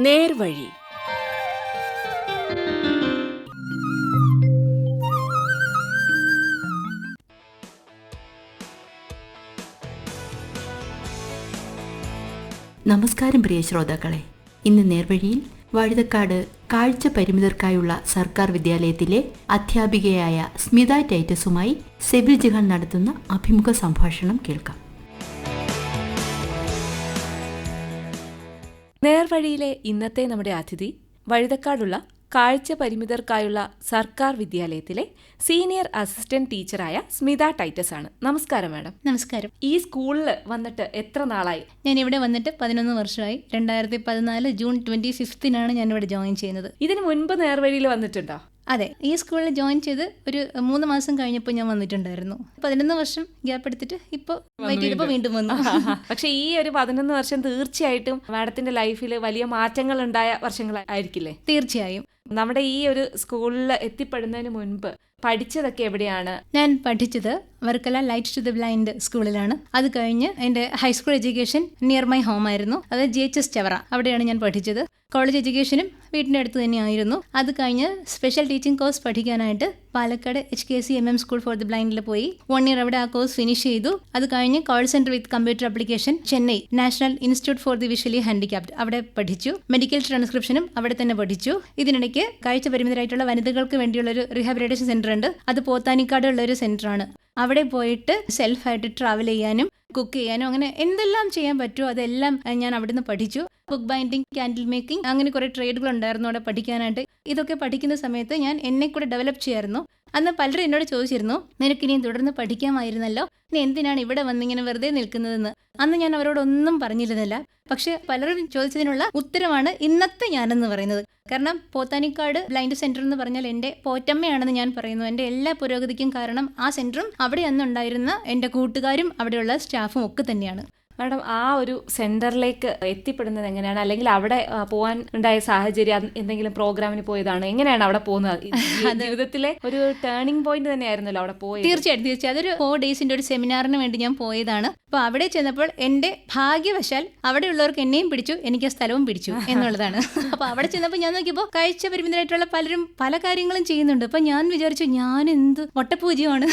നേർവഴി. നമസ്കാരം പ്രിയ ശ്രോതാക്കളെ. ഇന്ന് നേർവഴിയിൽ വഴുതക്കാട് കാഴ്ച പരിമിതർക്കായുള്ള സർക്കാർ വിദ്യാലയത്തിലെ അധ്യാപികയായ സ്മിത ടൈറ്റസുമായി സെബിൽ ജിഹാൻ നടത്തുന്ന അഭിമുഖ സംഭാഷണം കേൾക്കാം. നേർവഴിയിലെ ഇന്നത്തെ നമ്മുടെ അതിഥി വഴുതക്കാടുള്ള കാഴ്ച പരിമിതർക്കായുള്ള സർക്കാർ വിദ്യാലയത്തിലെ സീനിയർ അസിസ്റ്റന്റ് ടീച്ചറായ സ്മിത ടൈറ്റസ് ആണ്. നമസ്കാരം മാഡം. നമസ്കാരം. ഈ സ്കൂളിൽ വന്നിട്ട് എത്ര നാളായി? ഞാൻ ഇവിടെ വന്നിട്ട് പതിനൊന്ന് വർഷമായി. രണ്ടായിരത്തി പതിനാല് ജൂൺ ട്വന്റി ഫിഫ്തിനാണ് ഞാൻ ഇവിടെ ജോയിൻ ചെയ്യുന്നത്. ഇതിന് മുൻപ് നേർവഴിയിൽ വന്നിട്ടുണ്ടോ? അതെ ഈ സ്കൂളിൽ ജോയിൻ ചെയ്ത് ഒരു മൂന്ന് മാസം കഴിഞ്ഞപ്പോൾ ഞാൻ വന്നിട്ടുണ്ടായിരുന്നു. പതിനൊന്ന് വർഷം ഗ്യാപ്പ് എടുത്തിട്ട് ഇപ്പോൾ വെയിറ്റ് വീണ്ടും. വന്നു. പക്ഷെ ഈ ഒരു പതിനൊന്ന് വർഷം തീർച്ചയായിട്ടും മാഡത്തിന്റെ ലൈഫിൽ വലിയ മാറ്റങ്ങൾ ഉണ്ടായ വർഷങ്ങളായിരിക്കില്ലേ? തീർച്ചയായും. നമ്മുടെ ഈ ഒരു സ്കൂളിൽ എത്തിപ്പെടുന്നതിന് മുൻപ് പഠിച്ചതൊക്കെ എവിടെയാണ്? ഞാൻ പഠിച്ചത് Varkala light to the blind സ്കൂളിലാണ്. അത് കഴിഞ്ഞ് എന്റെ high school education near my home ആയിരുന്നു. അത് ജി എച്ച് എസ് ചവറ അവിടെയാണ് ഞാൻ പഠിച്ചത്. കോളേജ് എഡ്യൂക്കേഷനും വീടിന്റെ അടുത്ത് തന്നെയായിരുന്നു. അത് കഴിഞ്ഞ് സ്പെഷ്യൽ ടീച്ചിങ് കോഴ്സ് പഠിക്കാനായിട്ട് Palakkad H K C M M school for the ബ്ലൈൻഡിൽ പോയി. വൺ ഇയർ അവിടെ ആ കോഴ്സ് ഫിനിഷ് ചെയ്തു. അത് കഴിഞ്ഞ് call centre with computer application Chennai national institute for the visually handicapped അവിടെ പഠിച്ചു. മെഡിക്കൽ ട്രാൻസ്ക്രിപ്ഷനും അവിടെ തന്നെ പഠിച്ചു. ഇതിനിടയ്ക്ക് കാഴ്ച പരിമിതരായിട്ടുള്ള വനിതകൾക്ക് വേണ്ടിയുള്ള ഒരു റീഹാബിലിറ്റേഷൻ സെന്റർ ഉണ്ട് അത് പോത്താനിക്കാട് ഉള്ള ഒരു സെന്ററാണ്. അവിടെ പോയിട്ട് സെൽഫായിട്ട് ട്രാവൽ ചെയ്യാനും കുക്ക് ചെയ്യാനും അങ്ങനെ എന്തെല്ലാം ചെയ്യാൻ പറ്റുമോ അതെല്ലാം ഞാൻ അവിടുന്ന് പഠിച്ചു. ബുക്ക് ബൈൻഡിങ് ക്യാൻഡിൽ മേക്കിംഗ് അങ്ങനെ കുറെ ട്രേഡുകൾ ഉണ്ടായിരുന്നു അവിടെ പഠിക്കാനായിട്ട്. ഇതൊക്കെ പഠിക്കുന്ന സമയത്ത് ഞാൻ എന്നെ കൂടെ ഡെവലപ്പ് ചെയ്യായിരുന്നു. അന്ന് പലരും എന്നോട് ചോദിച്ചിരുന്നു നിനക്ക് ഇനിയും തുടർന്ന് പഠിക്കാമായിരുന്നല്ലോ? നീ എന്തിനാണ് ഇവിടെ വന്നിങ്ങനെ വെറുതെ നിൽക്കുന്നതെന്ന്? അന്ന് ഞാൻ അവരോടൊന്നും പറഞ്ഞിരുന്നില്ല. പക്ഷെ പലരും ചോദിച്ചതിനുള്ള ഉത്തരമാണ് ഇന്നത്തെ ഞാനെന്ന് പറയുന്നത്. കാരണം പോത്താനിക്കാട് ബ്ലൈൻഡ് സെന്റർ എന്ന് പറഞ്ഞാൽ എന്റെ പോറ്റമ്മയാണെന്ന് ഞാൻ പറയുന്നു. എന്റെ എല്ലാ പുരോഗതിക്കും കാരണം ആ സെന്ററും അവിടെ അന്നുണ്ടായിരുന്ന എന്റെ കൂട്ടുകാരും അവിടെയുള്ള സ്റ്റാഫും ഒക്കെ തന്നെയാണ്. മാഡം ആ ഒരു സെന്ററിലേക്ക് എത്തിപ്പെടുന്നത് എങ്ങനെയാണ്? അല്ലെങ്കിൽ അവിടെ പോകാൻ പോവാൻ ഉണ്ടായ സാഹചര്യം എന്തെങ്കിലും പ്രോഗ്രാമിന് പോയതാണ്? എങ്ങനെയാണ് അവിടെ പോകുന്നത്? ജീവിതത്തിലെ ഒരു ടേണിംഗ് പോയിന്റ് തന്നെയായിരുന്നല്ലോ അവിടെ പോയത്. തീർച്ചയായിട്ടും തീർച്ചയായും അതൊരു ഫോർ ഡേയ്സിന്റെ ഒരു സെമിനാറിന് വേണ്ടി ഞാൻ പോയതാണ്. അപ്പോൾ അവിടെ ചെന്നപ്പോൾ എന്റെ ഭാഗ്യവശാൽ അവിടെയുള്ളവർക്ക് എന്നെയും പിടിച്ചു എനിക്ക് ആ സ്ഥലവും പിടിച്ചു എന്നുള്ളതാണ്. അപ്പോൾ അവിടെ ചെന്നപ്പോൾ ഞാൻ നോക്കിയപ്പോൾ കാഴ്ച പരിമിതരായിട്ടുള്ള പലരും പല കാര്യങ്ങളും ചെയ്യുന്നുണ്ട്. അപ്പോൾ ഞാൻ വിചാരിച്ചു ഞാൻ എന്ത് വട്ടപൂജ്യമാണ്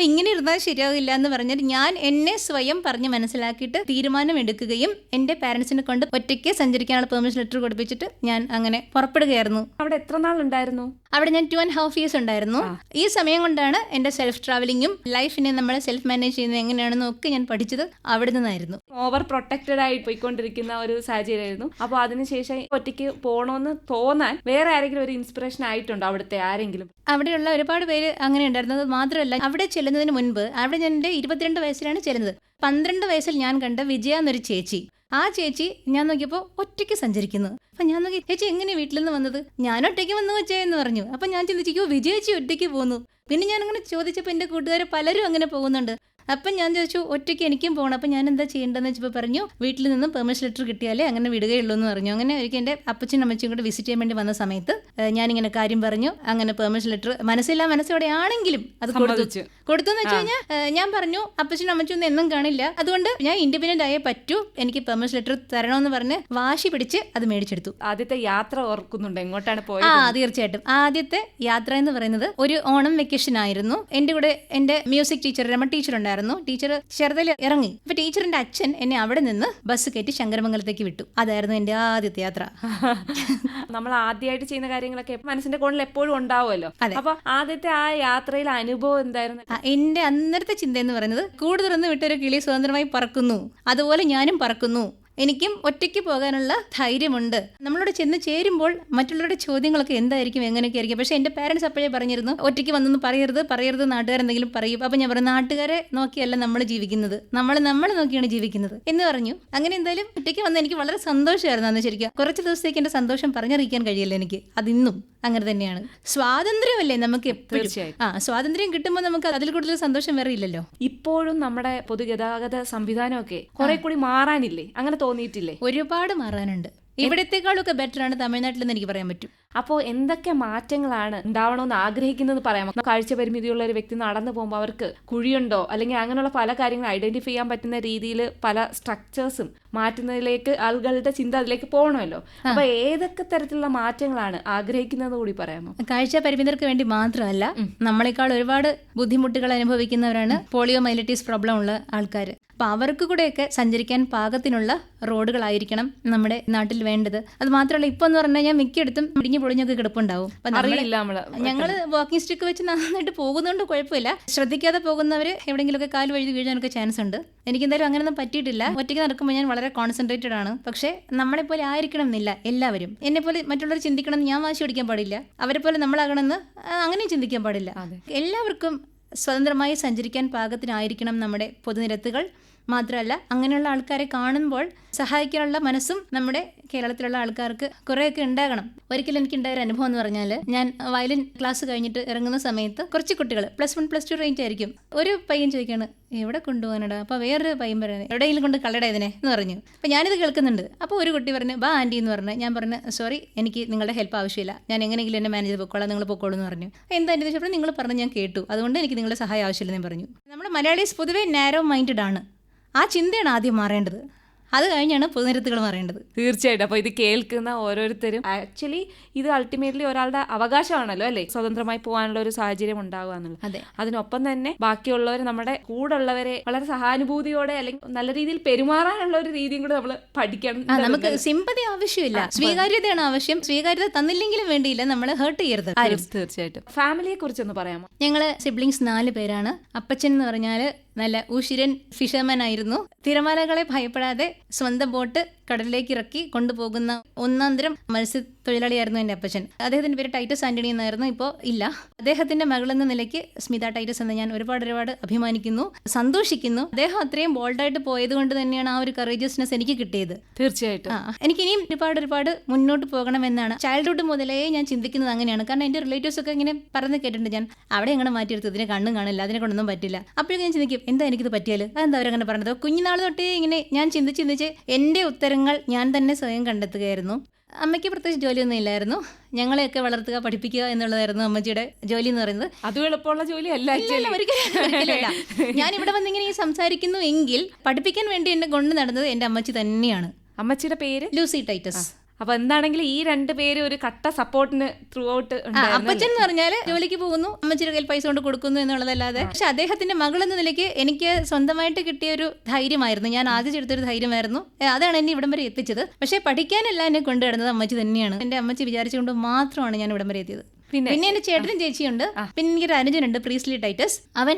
ഇങ്ങനെ ഇരുന്നാൽ ശരിയാവില്ല എന്ന് പറഞ്ഞിട്ട് ഞാൻ എന്നെ സ്വയം പറഞ്ഞ് മനസ്സിലാക്കിയിട്ട് തീരുമാനം എടുക്കുകയും എന്റെ പാരൻസിനെ കൊണ്ട് ഒറ്റയ്ക്ക് സഞ്ചരിക്കാനുള്ള പെർമിഷൻ ലെറ്റർ കൊടുപ്പിച്ചിട്ട് ഞാൻ അങ്ങനെ പുറപ്പെടുകയായിരുന്നു. അവിടെ എത്ര നാൾ ഉണ്ടായിരുന്നു? അവിടെ ഞാൻ ടു ആൻഡ് ഹാഫ് ഇയേഴ്സ് ഉണ്ടായിരുന്നു. ഈ സമയം കൊണ്ടാണ് എന്റെ സെൽഫ് ട്രാവലിംഗും ലൈഫിനെ നമ്മൾ സെൽഫ് മാനേജ് ചെയ്യുന്നത് എങ്ങനെയാണെന്നും ഒക്കെ ഞാൻ പഠിച്ചത് അവിടെ നിന്നായിരുന്നു. ഓവർ പ്രൊട്ടക്റ്റഡ് ആയി പോയിക്കൊണ്ടിരിക്കുന്ന ഒരു സാഹചര്യമായിരുന്നു. അപ്പോൾ അതിനുശേഷം ഒറ്റയ്ക്ക് പോകണമെന്ന് തോന്നാൻ വേറെ ആരെങ്കിലും ഒരു ഇൻസ്പിറേഷൻ ആയിട്ടുണ്ടോ അവിടുത്തെ ആരെങ്കിലും? അവിടെയുള്ള ഒരുപാട് പേര് അങ്ങനെ ഉണ്ടായിരുന്നത് മാത്രമല്ല അവിടെ ചെല്ലുന്നതിന് മുൻപ് അവിടെ ഞാൻ എന്റെ ഇരുപത്തിരണ്ട് വയസ്സിലാണ് ചെല്ലുന്നത്. പന്ത്രണ്ട് വയസ്സിൽ ഞാൻ കണ്ട വിജയ എന്നൊരു ചേച്ചി. ആ ചേച്ചി ഞാൻ നോക്കിയപ്പോൾ ഒറ്റയ്ക്ക് സഞ്ചരിക്കുന്നു. അപ്പൊ ഞാൻ നോക്കി ചേച്ചി എങ്ങനെ വീട്ടിൽ നിന്ന് വന്നത്? ഞാൻ ഒറ്റയ്ക്ക് വന്നു വെച്ചേ എന്ന് പറഞ്ഞു. അപ്പൊ ഞാൻ ചിന്തിച്ചു വിജയച്ചി ഒറ്റയ്ക്ക് പോന്നു. പിന്നെ ഞാൻ അങ്ങനെ ചോദിച്ചപ്പോൾ എന്റെ കൂട്ടുകാർ പലരും അങ്ങനെ പോകുന്നുണ്ട്. അപ്പം ഞാൻ ചോദിച്ചു ഒറ്റയ്ക്ക് എനിക്കും പോകണം അപ്പം ഞാൻ എന്താ ചെയ്യേണ്ടതെന്ന് വെച്ചപ്പോൾ പറഞ്ഞു വീട്ടിൽ നിന്നും പെർമിഷൻ ലെറ്റർ കിട്ടിയാലേ അങ്ങനെ വിടുകയുള്ളൂ എന്ന് പറഞ്ഞു. അങ്ങനെ ഒരിക്കൽ എന്റെ അപ്പച്ചനും അമ്മച്ചും കൂടെ വിസിറ്റ് ചെയ്യാൻ വേണ്ടി വന്ന സമയത്ത് ഞാൻ ഞാനിങ്ങനെ കാര്യം പറഞ്ഞു. അങ്ങനെ പെർമിഷൻ ലെറ്റർ മനസ്സില്ല മനസ്സോടെ ആണെങ്കിലും അത് കൊടുത്തു. കൊടുത്തു എന്ന് വെച്ച് കഴിഞ്ഞാൽ ഞാൻ പറഞ്ഞു അപ്പച്ചനും അമ്മച്ചും ഒന്നും എന്നും കാണില്ല. അതുകൊണ്ട് ഞാൻ ഇൻഡിപെൻഡന്റ് ആയേ പറ്റൂ. എനിക്ക് പെർമിഷൻ ലെറ്റർ തരണമെന്ന് പറഞ്ഞ് വാശി പിടിച്ച് അത് മേടിച്ചെടുത്തു. ആദ്യത്തെ യാത്ര ഓർക്കുന്നുണ്ട്? എങ്ങോട്ടാണ് പോയത്? ആ തീർച്ചയായിട്ടും. ആദ്യത്തെ യാത്ര എന്ന് പറയുന്നത് ഒരു ഓണം വെക്കേഷൻ ആയിരുന്നു. എന്റെ കൂടെ എന്റെ മ്യൂസിക് ടീച്ചർ രമ ടീച്ചർ ഉണ്ടായിരുന്നു. ടീച്ചർ ചെറുതിൽ ഇറങ്ങി. അപ്പൊ ടീച്ചറിന്റെ അച്ഛൻ എന്നെ അവിടെ നിന്ന് ബസ് കയറ്റി ശങ്കരമംഗലത്തേക്ക് വിട്ടു. അതായിരുന്നു എന്റെ ആദ്യത്തെ യാത്ര. നമ്മൾ ആദ്യമായിട്ട് ചെയ്യുന്ന കാര്യങ്ങളൊക്കെ മനസ്സിന്റെ കോണിൽ എപ്പോഴും ഉണ്ടാവുമല്ലോ. അതെ. അപ്പൊ ആദ്യത്തെ ആ യാത്രയിലെ അനുഭവം എന്തായിരുന്നു? എന്റെ അന്നേരത്തെ ചിന്ത എന്ന് പറയുന്നത് കൂടുതലൊന്നും വിട്ടൊരു കിളി സ്വതന്ത്രമായി പറക്കുന്നു. അതുപോലെ ഞാനും പറക്കുന്നു. എനിക്കും ഒറ്റയ്ക്ക് പോകാനുള്ള ധൈര്യമുണ്ട്. നമ്മളോട് ചെന്ന് ചേരുമ്പോൾ മറ്റുള്ളവരുടെ ചോദ്യങ്ങളൊക്കെ എന്തായിരിക്കും എങ്ങനെയൊക്കെ ആയിരിക്കും? പക്ഷേ എന്റെ പാരൻസ് അപ്പോഴേ പറഞ്ഞിരുന്നു ഒറ്റയ്ക്ക് വന്നൊന്നും പറയരുത് പറയരുത് നാട്ടുകാരെന്തെങ്കിലും പറയും. അപ്പം ഞാൻ പറഞ്ഞു നാട്ടുകാരെ നോക്കിയല്ല നമ്മൾ ജീവിക്കുന്നത് നമ്മൾ നമ്മൾ നോക്കിയാണ് ജീവിക്കുന്നത്. എന്ന് പറഞ്ഞു. അങ്ങനെ എന്തായാലും ഒറ്റയ്ക്ക് വന്ന് എനിക്ക് വളരെ സന്തോഷമായിരുന്നു അന്ന് ശരിക്കും. കുറച്ച് ദിവസത്തേക്ക് എന്റെ സന്തോഷം പറഞ്ഞറിയിക്കാൻ കഴിയില്ല എനിക്ക്. അതിന്നും അങ്ങനെ തന്നെയാണ്. സ്വാതന്ത്ര്യമല്ലേ നമുക്ക് എപ്പോഴും? തീർച്ചയായും. ആ സ്വാതന്ത്ര്യം കിട്ടുമ്പോൾ നമുക്ക് അതിൽ കൂടുതൽ സന്തോഷം വേറെ ഇല്ലല്ലോ. ഇപ്പോഴും നമ്മുടെ പൊതുഗതാഗത സംവിധാനമൊക്കെ കുറെ കൂടി മാറാനില്ലേ? അങ്ങനെ തോന്നിയിട്ടില്ലേ? ഒരുപാട് മാറാനുണ്ട്. ഇവിടത്തെക്കാളൊക്കെ ബെറ്റർ ആണ് തമിഴ്നാട്ടിലെന്ന് എനിക്ക് പറയാൻ പറ്റും. അപ്പോൾ എന്തൊക്കെ മാറ്റങ്ങളാണ് ഉണ്ടാവണമെന്ന് ആഗ്രഹിക്കുന്നത് പറയാം കാഴ്ച പരിമിതിയുള്ള ഒരു വ്യക്തി നടന്നു പോകുമ്പോൾ അവർക്ക് കുഴിയുണ്ടോ? അല്ലെങ്കിൽ അങ്ങനെയുള്ള പല കാര്യങ്ങളും ഐഡന്റിഫൈ ചെയ്യാൻ പറ്റുന്ന രീതിയിൽ പല സ്ട്രക്ചേഴ്സും മാറ്റുന്നതിലേക്ക് ആളുകളുടെ ചിന്ത അതിലേക്ക് പോകണമല്ലോ. അപ്പൊ ഏതൊക്കെ തരത്തിലുള്ള മാറ്റങ്ങളാണ് ആഗ്രഹിക്കുന്നത് കൂടി പറയാമോ? കാഴ്ച പരിമിതർക്ക് വേണ്ടി മാത്രമല്ല നമ്മളെക്കാൾ ഒരുപാട് ബുദ്ധിമുട്ടുകൾ അനുഭവിക്കുന്നവരാണ് പോളിയോ മൈലറ്റീസ് പ്രോബ്ലം ഉള്ള ആൾക്കാർ അപ്പൊ അവർക്ക് കൂടെയൊക്കെ സഞ്ചരിക്കാൻ പാകത്തിനുള്ള റോഡുകളായിരിക്കണം നമ്മുടെ നാട്ടിൽ വേണ്ടത്. അത് മാത്രമല്ല ഇപ്പൊ എന്ന് പറഞ്ഞു കഴിഞ്ഞാൽ മിക്കയിടത്തും ഇടിഞ്ഞു പൊളിഞ്ഞൊക്കെ കിടപ്പുണ്ടാവും. ഞങ്ങൾ വാക്കിംഗ് സ്റ്റിക്ക് വെച്ച് നന്നായിട്ട് പോകുന്നതുകൊണ്ട് കുഴപ്പമില്ല. ശ്രദ്ധിക്കാതെ പോകുന്നവർ എവിടെയെങ്കിലുമൊക്കെ കാൽ വഴുതി വീഴാനൊക്കെ ചാൻസ് ഉണ്ട്. എനിക്ക് എന്തായാലും അങ്ങനെയൊന്നും പറ്റിയിട്ടില്ല. ഒറ്റയ്ക്ക് നടക്കുമ്പോൾ ഞാൻ വളരെ കോൺസെൻട്രേറ്റഡ് ആണ്. പക്ഷേ നമ്മളെ പോലെ ആയിരിക്കണം എന്നില്ല എല്ലാവരും. എന്നെ പോലെ മറ്റുള്ളവർ ചിന്തിക്കണം എന്ന് ഞാൻ വാശി പിടിക്കാൻ പാടില്ല. അവരെ പോലെ നമ്മളാകണമെന്ന് അങ്ങനെയും ചിന്തിക്കാൻ പാടില്ല. എല്ലാവർക്കും സ്വതന്ത്രമായി സഞ്ചരിക്കാൻ പാകത്തിനായിരിക്കണം നമ്മുടെ പൊതുനിരത്തുകൾ. മാത്രമല്ല അങ്ങനെയുള്ള ആൾക്കാരെ കാണുമ്പോൾ സഹായിക്കാനുള്ള മനസ്സും നമ്മുടെ കേരളത്തിലുള്ള ആൾക്കാർക്ക് കുറേയൊക്കെ ഉണ്ടാകണം. ഒരിക്കലും എനിക്ക് ഉണ്ടായ ഒരു അനുഭവം എന്ന് പറഞ്ഞാൽ ഞാൻ വയലിൻ ക്ലാസ് കഴിഞ്ഞിട്ട് ഇറങ്ങുന്ന സമയത്ത് കുറച്ച് കുട്ടികൾ plus one plus two range ആയിരിക്കും. ഒരു പയ്യൻ ചോദിക്കാണ് എവിടെ കൊണ്ടുപോകാനടാ? അപ്പോൾ വേറൊരു പയ്യൻ പറയുന്നത് എവിടെയെങ്കിലും കൊണ്ട് കളയുടെ ഇതിനെ എന്ന് പറഞ്ഞു. അപ്പോൾ ഞാനിത് കേൾക്കുന്നുണ്ട്. അപ്പോൾ ഒരു കുട്ടി പറഞ്ഞു ബാ ആന്റി എന്ന് പറഞ്ഞു ഞാൻ പറഞ്ഞു സോറി എനിക്ക് നിങ്ങളുടെ ഹെൽപ്പ് ആവശ്യമില്ല. ഞാൻ എങ്ങനെയെങ്കിലും എന്നെ മാനേജ് പൊക്കോളാം നിങ്ങൾ പൊക്കോളൂ എന്ന് പറഞ്ഞു. എന്താ എന്റെ ചോദിച്ചപ്പോൾ നിങ്ങൾ പറഞ്ഞു ഞാൻ കേട്ടു. അതുകൊണ്ട് എനിക്ക് നിങ്ങളുടെ സഹായം ആവശ്യമില്ലെന്ന് ഞാൻ പറഞ്ഞു. നമ്മുടെ മലയാളീസ് പൊതുവേ നാരോ മൈൻഡഡ് ആണ്. ആ ചിന്തയാണ് ആദ്യം മാറേണ്ടത്. അത് കഴിഞ്ഞാണ് പൊതുനിരത്തുകൾ മാറേണ്ടത്. തീർച്ചയായിട്ടും. അപ്പോൾ ഇത് കേൾക്കുന്ന ഓരോരുത്തരും ആക്ച്വലി ഇത് അൾട്ടിമേറ്റ്ലി ഒരാളുടെ അവകാശമാണല്ലോ അല്ലേ? സ്വതന്ത്രമായി പോകാനുള്ള ഒരു സാഹചര്യം ഉണ്ടാകുക എന്നുള്ളത്. അതെ. അതിനൊപ്പം തന്നെ ബാക്കിയുള്ളവർ നമ്മുടെ കൂടെ ഉള്ളവരെ വളരെ സഹാനുഭൂതിയോടെ അല്ലെങ്കിൽ നല്ല രീതിയിൽ പെരുമാറാനുള്ള ഒരു രീതിയും കൂടെ നമ്മൾ പഠിക്കണം നമുക്ക് സിമ്പതി ആവശ്യമില്ല. സ്വീകാര്യതയാണ് ആവശ്യം. സ്വീകാര്യത തന്നില്ലെങ്കിലും വേണ്ടിയില്ല. നമ്മൾ ഹേർട്ട് ചെയ്യരുത് തീർച്ചയായിട്ടും. ഫാമിലിയെ കുറിച്ചൊന്ന് പറയാമോ? ഞങ്ങൾ സിബ്ലിങ്സ് നാല് പേരാണ്. അപ്പച്ചൻ എന്ന് പറഞ്ഞാൽ നല്ല ഉഷിരൻ ഫിഷർമാൻ ആയിരുന്നു. തിരമാലകളെ ഭയപ്പെടാതെ സ്വന്തം ബോട്ട് കടലിലേക്ക് ഇറക്കി കൊണ്ടുപോകുന്ന ഒന്നാന്തരം മത്സ്യത്തൊഴിലാളിയായിരുന്നു എന്റെ അപ്പച്ചൻ. അദ്ദേഹത്തിന്റെ പേര് ടൈറ്റസ് ആന്റണി എന്നായിരുന്നു. ഇപ്പോൾ ഇല്ല. അദ്ദേഹത്തിന്റെ മകളെന്ന നിലയ്ക്ക് സ്മിത ടൈറ്റസ് എന്ന് ഞാൻ ഒരുപാട് ഒരുപാട് അഭിമാനിക്കുന്നു സന്തോഷിക്കുന്നു. അദ്ദേഹം അത്രയും ബോൾഡായിട്ട് പോയത് കൊണ്ട് തന്നെയാണ് ആ ഒരു കറേജിയസ്നെസ് എനിക്ക് കിട്ടിയത്. തീർച്ചയായിട്ടും. എനിക്ക് ഇനിയും ഒരുപാട് ഒരുപാട് മുന്നോട്ട് പോകണമെന്നാണ്. ചൈൽഡ്ഹുഡ് മുതലേ ഞാൻ ചിന്തിക്കുന്നത് അങ്ങനെയാണ്. കാരണം എന്റെ റിലേറ്റീവ്സ് ഒക്കെ ഇങ്ങനെ പറഞ്ഞ് കേട്ടിട്ടുണ്ട് ഞാൻ. അവിടെ എങ്ങനെ മാറ്റിയെടുത്ത്? ഇതിനെ കണ്ണും കാണില്ല. അതിനെ കൊണ്ടൊന്നും പറ്റില്ല. അപ്പോഴേക്കും ഞാൻ ചിന്തിക്കും എന്താ എനിക്കിത് പറ്റിയാൽ അതെന്താ അവരങ്ങനെ പറഞ്ഞത്? കുഞ്ഞുനാൾ തൊട്ടേ ഇങ്ങനെ ഞാൻ ചിന്തിച്ച് ചിന്തിച്ച് എന്റെ ഉത്തരങ്ങൾ ഞാൻ തന്നെ സ്വയം കണ്ടെത്തുകയായിരുന്നു. അമ്മയ്ക്ക് പ്രത്യേകിച്ച് ജോലിയൊന്നും ഇല്ലായിരുന്നു. ഞങ്ങളെയൊക്കെ വളർത്തുക പഠിപ്പിക്കുക എന്നുള്ളതായിരുന്നു അമ്മച്ചിയുടെ ജോലി എന്ന് പറയുന്നത്. അത് എളുപ്പമുള്ള ജോലി അല്ല ഞാൻ ഇവിടെ വന്നിങ്ങനെ ഈ സംസാരിക്കുന്നു എങ്കിൽ പഠിപ്പിക്കാൻ വേണ്ടി എന്നെ കൊണ്ട് നടന്നത് എന്റെ അമ്മച്ചി തന്നെയാണ്. അമ്മച്ചിയുടെ പേര്? ലൂസി ടൈറ്റസ്. അപ്പൊ എന്താണെങ്കിലും ഈ രണ്ട് പേര് ഒരു കട്ട സപ്പോർട്ടിന് ത്രൂ ഔട്ട് അപ്പച്ചൻ എന്ന് പറഞ്ഞാൽ ജോലിക്ക് പോകുന്നു അമ്മച്ചിയുടെ കയ്യിൽ പൈസ കൊണ്ട് കൊടുക്കുന്നു എന്നുള്ളതല്ലാതെ. പക്ഷെ അദ്ദേഹത്തിന്റെ മകൾ എന്ന നിലയ്ക്ക് എനിക്ക് സ്വന്തമായിട്ട് കിട്ടിയ ഒരു ധൈര്യമായിരുന്നു. ഞാൻ ആദ്യം എടുത്തൊരു ധൈര്യമായിരുന്നു. അതാണ് എന്നെ ഇവിടം വരെ എത്തിച്ചത്. പക്ഷെ പഠിക്കാനല്ല എന്നെ കൊണ്ടുവരുന്നത് അമ്മച്ചി തന്നെയാണ്. എന്റെ അമ്മച്ചി വിചാരിച്ചുകൊണ്ട് മാത്രമാണ് ഞാൻ ഇവിടം വരെ എത്തിയത്. പിന്നെ പിന്നെ എന്റെ ചേട്ടനും ചേച്ചിയുണ്ട്. പിന്നെ എനിക്കൊരു അനുജനുണ്ട് പ്രീസ്ലി ടൈറ്റസ്. അവൻ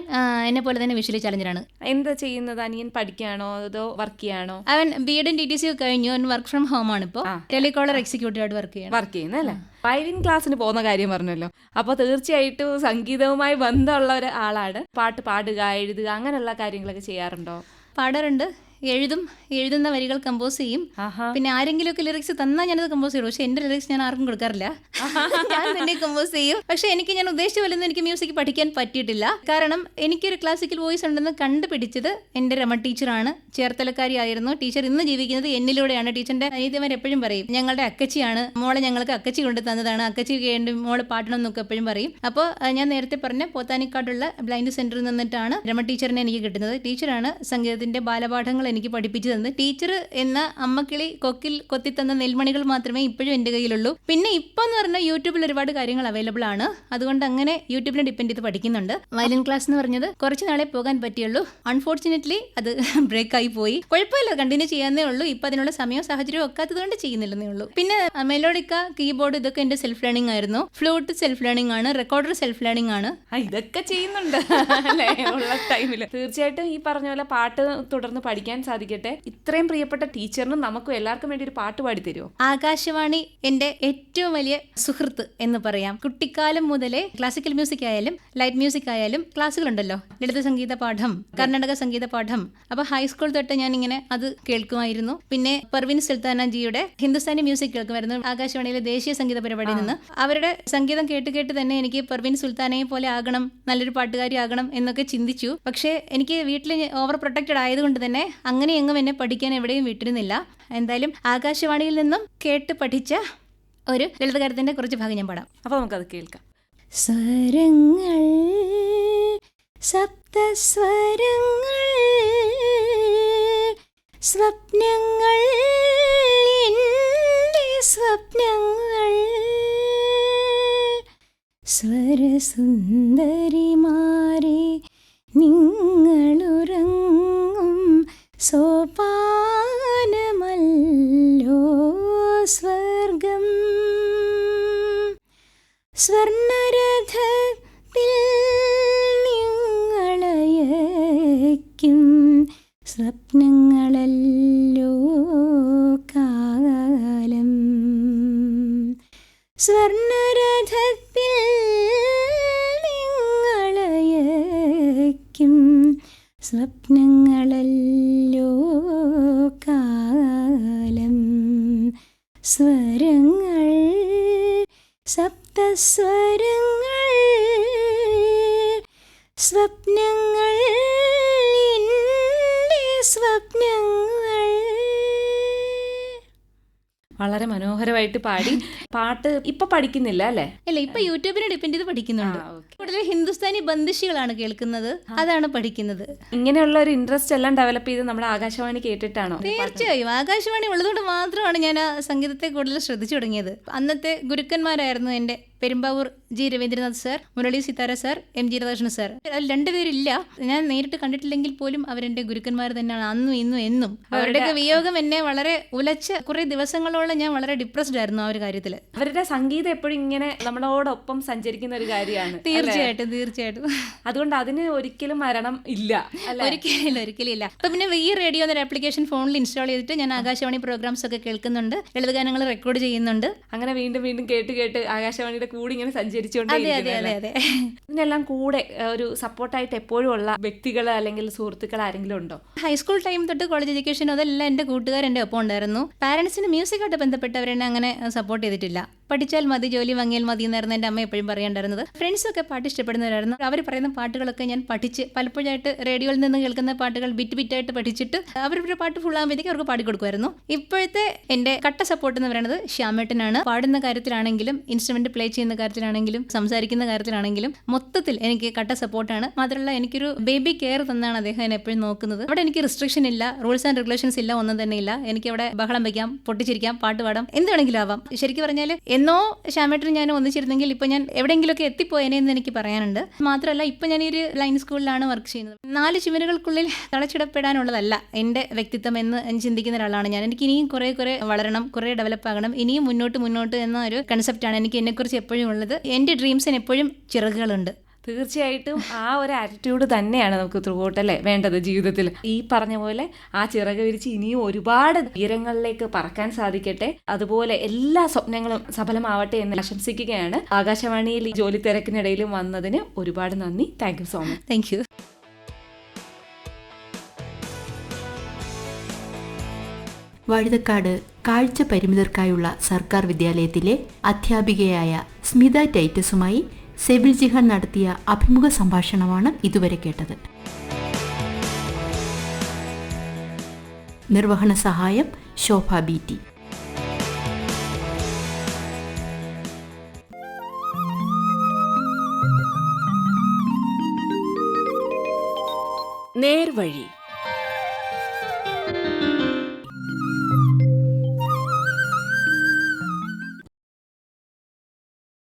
എന്നെ പോലെ തന്നെ വിഷ്വലി ചലഞ്ചറാണ്. എന്താ ചെയ്യുന്നത്? അനിയൻ പഠിക്കാണോ അതോ വർക്ക് ചെയ്യാണോ അവൻ ബി എഡും ടി ടി സി കഴിഞ്ഞു. അവൻ വർക്ക് ഫ്രം ഹോം ആണ് ഇപ്പോൾ ടെലികോളർ എക്സിക്യൂട്ടീവ് ആയിട്ട് വർക്ക് ചെയ്യണം. വർക്ക് ചെയ്യുന്നത് അല്ലേ? വയലിൻ ക്ലാസ്സിന് പോകുന്ന കാര്യം പറഞ്ഞല്ലോ. അപ്പൊ തീർച്ചയായിട്ടും സംഗീതവുമായി ബന്ധമുള്ള ഒരു ആളാണ് പാട്ട് പാടുക എഴുതുക അങ്ങനെയുള്ള കാര്യങ്ങളൊക്കെ ചെയ്യാറുണ്ടോ? പാടാറുണ്ട്. എഴുതും എഴുതുന്ന വരികൾ കമ്പോസ് ചെയ്യും. പിന്നെ ആരെങ്കിലും ഒക്കെ ലിറിക്സ് തന്നാൽ ഞാനത് കമ്പോസ് ചെയ്യും. പക്ഷെ എന്റെ ലിറിക്സ് ഞാൻ ആർക്കും കൊടുക്കാറില്ല. ഞാൻ തന്നെ കമ്പോസ് ചെയ്യും. പക്ഷെ എനിക്ക് ഞാൻ ഉദ്ദേശിച്ച പോലെ എനിക്ക് മ്യൂസിക് പഠിക്കാൻ പറ്റിയിട്ടില്ല. കാരണം എനിക്കൊരു ക്ലാസിക്കൽ വോയിസ് ഉണ്ടെന്ന് കണ്ടുപിടിച്ചത് എന്റെ രമ ടീച്ചറാണ് ചേർത്തലക്കാരിയായിരുന്നു ടീച്ചർ ഇന്ന് ജീവിക്കുന്നത് എന്നിലൂടെയാണ്. ടീച്ചറിന്റെ അനീതിമാർ എപ്പോഴും പറയും ഞങ്ങളുടെ അക്കച്ചിയാണ്. മോളെ ഞങ്ങൾക്ക് അക്കച്ചി കൊണ്ട് തന്നതാണ്. അക്കച്ചി വേണ്ടി മോൾ പാടണം എന്നൊക്കെ എപ്പോഴും പറയും. അപ്പോൾ ഞാൻ നേരത്തെ പറഞ്ഞ പോത്താനിക്കാടുള്ള ബ്ലൈൻഡ് സെന്ററിൽ നിന്നിട്ടാണ് രമ ടീച്ചറിനെ എനിക്ക് കിട്ടുന്നത്. ടീച്ചറാണ് സംഗീതത്തിന്റെ ബാലപാഠങ്ങൾ എനിക്ക് പഠിപ്പിച്ചു തന്നത് ടീച്ചർ എന്ന അമ്മക്കിളി കൊക്കിൽ കൊത്തിത്തന്ന നെൽമണികൾ മാത്രമേ ഇപ്പോഴും എന്റെ കയ്യിലുള്ളൂ. പിന്നെ ഇപ്പം എന്ന് പറഞ്ഞാൽ യൂട്യൂബിൽ ഒരുപാട് കാര്യങ്ങൾ അവൈലബിൾ ആണ്. അതുകൊണ്ട് അങ്ങനെ യൂട്യൂബിനെ ഡിപ്പെൻഡ് ചെയ്ത് പഠിക്കുന്നുണ്ട്. വയലിൻ ക്ലാസ് എന്ന് പറഞ്ഞത് കുറച്ച് നാളെ പോകാൻ പറ്റിയുള്ളൂ. അൺഫോർച്ചുനേറ്റ്ലി അത് ബ്രേക്ക് ആയി പോയി. കുഴപ്പമില്ല കണ്ടിന്യൂ ചെയ്യാന്നേ ഉള്ളൂ. ഇപ്പം അതിനുള്ള സമയവും സാഹചര്യവും ഒക്കാത്തത് കൊണ്ട് ചെയ്യുന്നില്ലെന്നേ ഉള്ളൂ. പിന്നെ മെലോഡിക്ക കീബോർഡ് ഇതൊക്കെ എന്റെ സെൽഫ് ലേണിംഗ് ആയിരുന്നു. ഫ്ലൂട്ട് സെൽഫ് ലേണിംഗ് ആണ് റെക്കോർഡർ സെൽഫ് ലേണിംഗ് ആണ്. ഇതൊക്കെ ചെയ്യുന്നുണ്ട്. ഉള്ള ടൈമിൽ തീർച്ചയായിട്ടും ഈ പറഞ്ഞ പോലെ പാട്ട് തുടർന്ന് പഠിക്കാൻ സാധിക്കട്ടെ? ഇത്രയും പ്രിയപ്പെട്ട ടീച്ചറിനും നമുക്കും എല്ലാവർക്കും വേണ്ടി ഒരു പാട്ട് പാടി തരുമോ ആകാശവാണി എന്റെ ഏറ്റവും വലിയ സുഹൃത്ത് എന്ന് പറയാം. കുട്ടിക്കാലം മുതലേ ക്ലാസിക്കൽ മ്യൂസിക് ആയാലും ലൈറ്റ് മ്യൂസിക് ആയാലും ക്ലാസ്സുകളുണ്ടല്ലോ. ലളിത സംഗീത പാഠം കർണാടക സംഗീത പാഠം. അപ്പൊ ഹൈസ്കൂൾ തൊട്ട് ഞാൻ ഇങ്ങനെ അത് കേൾക്കുമായിരുന്നു. പിന്നെ പർവിൻ സുൽത്താനജിയുടെ ഹിന്ദുസ്ഥാനി മ്യൂസിക് കേൾക്കുമായിരുന്നു. ആകാശവാണിയിലെ ദേശീയ സംഗീത പരിപാടിയിൽ നിന്ന്. അവരുടെ സംഗീതം കേട്ട് കേട്ട് തന്നെ എനിക്ക് പർവിൻ സുൽത്താനയെ പോലെ ആകണം നല്ലൊരു പാട്ടുകാരി ആകണം എന്നൊക്കെ ചിന്തിച്ചു. പക്ഷേ എനിക്ക് വീട്ടിൽ ഓവർ പ്രൊട്ടക്റ്റഡ് ആയതുകൊണ്ട് തന്നെ അങ്ങനെ എങ്ങും എന്നെ പഠിക്കാൻ എവിടെയും വിട്ടിരുന്നില്ല. എന്തായാലും ആകാശവാണിയിൽ നിന്നും കേട്ട് പഠിച്ച ഒരു ലളിതകാരത്തിന്റെ കുറച്ച് ഭാഗം ഞാൻ പാടാം. അപ്പോൾ നമുക്കത് കേൾക്കാം. സ്വരങ്ങൾ സപ്തസ്വരങ്ങൾ സ്വപ്നങ്ങൾ എന്റെ സ്വപ്നങ്ങൾ. സ്വരസുന്ദരിമാരെ നിങ്ങളുറങ്ങും സ്വർണരഥത്തിൽ നിങ്ങളയക്കും. സ്വപ്നങ്ങളല്ലോ കാലം. സ്വരങ്ങൾ സപ്തസ്വരങ്ങൾ. സ്വപ്നങ്ങൾ സ്വപ്നങ്ങൾ. വളരെ മനോഹരമായിട്ട് പാടി. പാട്ട് ഇപ്പൊ പഠിക്കുന്നില്ല അല്ലേ? അല്ല ഇപ്പൊ യൂട്യൂബിനെ ഡിപ്പെൻഡ് ചെയ്ത് പഠിക്കുന്നുണ്ട്. കൂടുതൽ ഹിന്ദുസ്ഥാനി ബന്ദിഷികളാണ് കേൾക്കുന്നത്. അതാണ് പഠിക്കുന്നത്. ഇങ്ങനെയുള്ള ഒരു ഇൻട്രസ്റ്റ് എല്ലാം ഡെവലപ്പ് ചെയ്ത് നമ്മൾ ആകാശവാണി കേട്ടിട്ടാണോ? തീർച്ചയായും. ആകാശവാണി ഉള്ളതുകൊണ്ട് മാത്രമാണ് ഞാൻ ആ സംഗീതത്തെ കൂടുതൽ ശ്രദ്ധിച്ചു തുടങ്ങിയത്. അന്നത്തെ ഗുരുക്കന്മാരായിരുന്നു എന്റെ Perumbavoor G Raveendranath sir Murali Sithara sir M G Radhakrishnan sir. അതിൽ രണ്ടുപേരില്ല. ഞാൻ നേരിട്ട് കണ്ടിട്ടില്ലെങ്കിൽ പോലും അവരെന്റെ ഗുരുക്കന്മാർ തന്നെയാണ് അന്നും ഇന്നും എന്നും. അവരുടെയൊക്കെ വിയോഗം എന്നെ വളരെ ഉലച്ച് കുറെ ദിവസങ്ങളോളം ഞാൻ വളരെ ഡിപ്രസ്ഡ് ആയിരുന്നു ആ ഒരു കാര്യത്തിൽ അവരുടെ സംഗീതം എപ്പോഴും ഇങ്ങനെ നമ്മളോടൊപ്പം സഞ്ചരിക്കുന്ന ഒരു കാര്യമാണ് തീർച്ചയായിട്ടും തീർച്ചയായിട്ടും. അതുകൊണ്ട് അതിന് ഒരിക്കലും മരണം ഇല്ല ഒരിക്കലും ഒരിക്കലും ഇല്ല. അപ്പൊ പിന്നെ ഈ റേഡിയോ എന്നൊരു ആപ്ലിക്കേഷൻ ഫോണിൽ ഇൻസ്റ്റാൾ ചെയ്തിട്ട് ഞാൻ ആകാശവാണി പ്രോഗ്രാംസ് ഒക്കെ കേൾക്കുന്നുണ്ട്. ലളിതഗാനങ്ങൾ റെക്കോർഡ് ചെയ്യുന്നുണ്ട്. അങ്ങനെ വീണ്ടും വീണ്ടും കേട്ട് കേട്ട് ആകാശവാണിയുടെ കൂടെ ഇങ്ങനെ സഞ്ചരിച്ചുകൊണ്ട് അതെ അതെ അതെ അതെ ഇതിനെല്ലാം കൂടെ ഒരു സപ്പോർട്ടായിട്ട് എപ്പോഴും ഉള്ള വ്യക്തികൾ അല്ലെങ്കിൽ സുഹൃത്തുക്കൾ ആരെങ്കിലും ഉണ്ടോ? ഹൈസ്കൂൾ ടൈം തൊട്ട് കോളേജ് എഡ്യൂക്കേഷൻ അതെല്ലാം എന്റെ കൂട്ടുകാർ എന്റെ ഒപ്പം ഉണ്ടായിരുന്നു. പാരന്റ്സിന് മ്യൂസിക്കായിട്ട് ബന്ധപ്പെട്ടവരെന്നെ അങ്ങനെ സപ്പോർട്ട് là. പഠിച്ചാൽ മതി ജോലി വാങ്ങിയാൽ മതി എന്നായിരുന്നു എന്റെ അമ്മ എപ്പോഴും പറയേണ്ടായിരുന്നത് ഫ്രണ്ട്സൊക്കെ പാട്ട് ഇഷ്ടപ്പെടുന്നവരായിരുന്നു. അവർ പറയുന്ന പാട്ടുകളൊക്കെ ഞാൻ പഠിച്ച് പലപ്പോഴായിട്ട് റേഡിയോയിൽ നിന്ന് കേൾക്കുന്ന പാട്ടുകൾ ബിറ്റ് ബിറ്റായിട്ട് പഠിച്ചിട്ട് അവരുടെ പാട്ട് ഫുൾ ആകുമ്പോഴത്തേക്ക് അവർക്ക് പാടി കൊടുക്കുമായിരുന്നു. ഇപ്പോഴത്തെ എന്റെ കട്ട സപ്പോർട്ട് എന്ന് പറയുന്നത് ശ്യാമേട്ടനാണ്. പാടുന്ന കാര്യത്തിലാണെങ്കിലും ഇൻസ്ട്രുമെന്റ് പ്ലേ ചെയ്യുന്ന കാര്യത്തിലാണെങ്കിലും സംസാരിക്കുന്ന കാര്യത്തിലാണെങ്കിലും മൊത്തത്തിൽ എനിക്ക് കട്ട സപ്പോർട്ടാണ് മാത്രമല്ല എനിക്കൊരു ബേബി കെയർ തന്നാണ് അദ്ദേഹം എന്നെ എപ്പോഴും നോക്കുന്നത്. അവിടെ എനിക്ക് റിസ്ട്രിക്ഷൻ ഇല്ല റൂൾസ് ആൻഡ് റെഗുലേഷൻസ് ഇല്ല ഒന്നും തന്നെ ഇല്ല. എനിക്ക് അവിടെ ബഹളം വയ്ക്കാം പൊട്ടിച്ചിരിക്കാം പാട്ട് പാടാം എന്ത് വേണമെങ്കിലും ആവാം. ശരിക്കും പറഞ്ഞാൽ എന്നോ ശ്യാമേട്ടൻ ഞാൻ ഒന്നിച്ചിരുന്നെങ്കിൽ ഇപ്പൊ ഞാൻ എവിടെയെങ്കിലുമൊക്കെ എത്തിപ്പോയേനെ എന്ന് എനിക്ക് പറയാനുണ്ട്. മാത്രമല്ല ഇപ്പൊ ഞാൻ ഈ ഒരു ലൈൻ സ്കൂളിലാണ് വർക്ക് ചെയ്യുന്നത്. നാല് ചുമരുകൾക്കുള്ളിൽ തളച്ചിടപ്പെടാനുള്ളതല്ല എന്റെ വ്യക്തിത്വം എന്ന് ചിന്തിക്കുന്ന ഒരാളാണ് ഞാൻ. എനിക്ക് ഇനിയും കുറെ കുറെ വളരണം കുറെ ഡെവലപ്പ് ആകണം ഇനിയും മുന്നോട്ട് മുന്നോട്ട് എന്ന ഒരു കൺസെപ്റ്റാണ് എനിക്ക് എന്നെക്കുറിച്ച് എപ്പോഴും ഉള്ളത്. എന്റെ ഡ്രീംസിന് എപ്പോഴും ചിറകുകളുണ്ട്. തീർച്ചയായിട്ടും ആ ഒരു ആറ്റിറ്റ്യൂഡ് തന്നെയാണ് നമുക്ക് ത്രൂഔട്ടല്ലേ വേണ്ടത് ജീവിതത്തിൽ. ഈ പറഞ്ഞ പോലെ ആ ചിറക് വിരിച്ച് ഇനിയും ഒരുപാട് ഉയരങ്ങളിലേക്ക് പറക്കാൻ സാധിക്കട്ടെ. അതുപോലെ എല്ലാ സ്വപ്നങ്ങളും സഫലമാവട്ടെ എന്ന് ആശംസിക്കുകയാണ്. ആകാശവാണിയിൽ ജോലി തിരക്കിനിടയിലും വന്നതിന് ഒരുപാട് നന്ദി. Thank so much thank Vazhuthacaud കാഴ്ച പരിമിതർക്കായുള്ള സർക്കാർ വിദ്യാലയത്തിലെ അധ്യാപികയായ സ്മിത ടൈറ്റസുമായി സെബിൽ ജിഹാൻ നടത്തിയ അഭിമുഖ സംഭാഷണമാണ് ഇതുവരെ കേട്ടത്. നിർവഹണ സഹായം ശോഭ ബി ടി. നേർവഴി